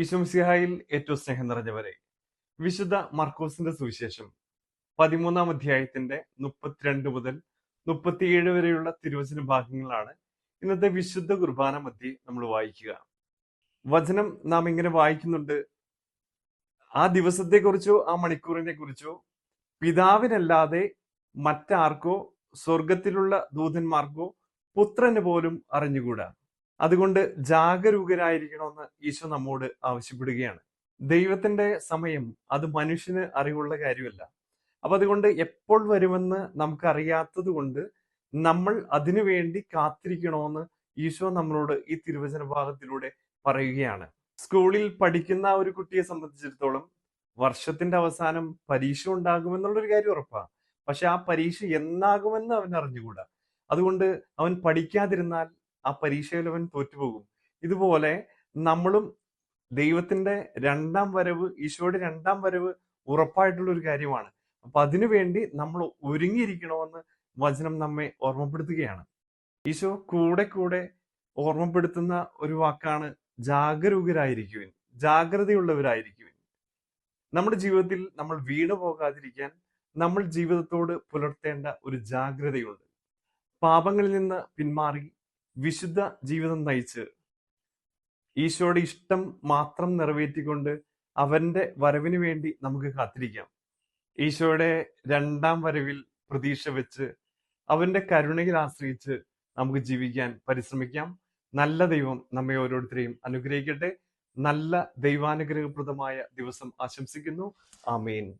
ഈശോംസിഹായിൽ ഏറ്റവും സ്നേഹം നിറഞ്ഞവരെ. വിശുദ്ധ മർക്കോസിന്റെ സുവിശേഷം പതിമൂന്നാം അധ്യായത്തിന്റെ മുപ്പത്തിരണ്ട് മുതൽ മുപ്പത്തിയേഴ് വരെയുള്ള തിരുവചന ഭാഗങ്ങളാണ് ഇന്നത്തെ വിശുദ്ധ കുർബാന മധ്യേ നമ്മൾ വായിക്കുക. വചനം നാം ഇങ്ങനെ വായിക്കുന്നുണ്ട്. ആ ദിവസത്തെക്കുറിച്ചോ ആ മണിക്കൂറിനെ കുറിച്ചോ പിതാവിനല്ലാതെ മറ്റാർക്കോ സ്വർഗത്തിലുള്ള ദൂതന്മാർക്കോ പുത്രന് പോലും അറിഞ്ഞുകൂടാ. അതുകൊണ്ട് ജാഗരൂകരായിരിക്കണമെന്ന് ഈശോ നമ്മോട് ആവശ്യപ്പെടുകയാണ്. ദൈവത്തിന്റെ സമയം അത് മനുഷ്യന് അറിവുള്ള കാര്യമല്ല. അപ്പൊ അതുകൊണ്ട് എപ്പോൾ വരുമെന്ന് നമുക്ക് അറിയാത്തത് കൊണ്ട് നമ്മൾ അതിനു വേണ്ടി കാത്തിരിക്കണമെന്ന് ഈശോ നമ്മളോട് ഈ തിരുവചന ഭാഗത്തിലൂടെ പറയുകയാണ്. സ്കൂളിൽ പഠിക്കുന്ന ഒരു കുട്ടിയെ സംബന്ധിച്ചിടത്തോളം വർഷത്തിന്റെ അവസാനം പരീക്ഷ ഉണ്ടാകുമെന്നുള്ളൊരു കാര്യം ഉറപ്പാണ് പക്ഷെ ആ പരീക്ഷ എന്നാകുമെന്ന് അവൻ അറിഞ്ഞുകൂടാ അതുകൊണ്ട് അവൻ പഠിക്കാതിരുന്നാൽ ആ പരീക്ഷയിൽ അവൻ തോറ്റുപോകും. ഇതുപോലെ നമ്മളും ദൈവത്തിന്റെ രണ്ടാം വരവ് ഈശോയുടെ രണ്ടാം വരവ് ഉറപ്പായിട്ടുള്ള ഒരു കാര്യമാണ്. അപ്പൊ അതിനുവേണ്ടി നമ്മൾ ഒരുങ്ങിയിരിക്കണമെന്ന് വചനം നമ്മെ ഓർമ്മപ്പെടുത്തുകയാണ്. ഈശോ കൂടെ കൂടെ ഓർമ്മപ്പെടുത്തുന്ന ഒരു വാക്കാണ് ജാഗരൂകരായിരിക്കുവിൻ ജാഗ്രതയുള്ളവരായിരിക്കുവിൻ. നമ്മുടെ ജീവിതത്തിൽ നമ്മൾ വീണു പോകാതിരിക്കാൻ നമ്മൾ ജീവിതത്തോട് പുലർത്തേണ്ട ഒരു ജാഗ്രതയുണ്ട്. പാപങ്ങളിൽ നിന്ന് പിന്മാറി വിശുദ്ധ ജീവിതം നയിച്ച് ഈശോയുടെ ഇഷ്ടം മാത്രം നിറവേറ്റിക്കൊണ്ട് അവന്റെ വരവിന് വേണ്ടി നമുക്ക് കാത്തിരിക്കാം. ഈശോയുടെ രണ്ടാം വരവിൽ പ്രതീക്ഷ വെച്ച് അവന്റെ കരുണയിൽ ആശ്രയിച്ച് നമുക്ക് ജീവിക്കാൻ പരിശ്രമിക്കാം. നല്ല ദൈവം നമ്മെ ഓരോരുത്തരെയും അനുഗ്രഹിക്കട്ടെ. നല്ല ദൈവാനുഗ്രഹപ്രദമായ ദിവസം ആശംസിക്കുന്നു. ആമേൻ.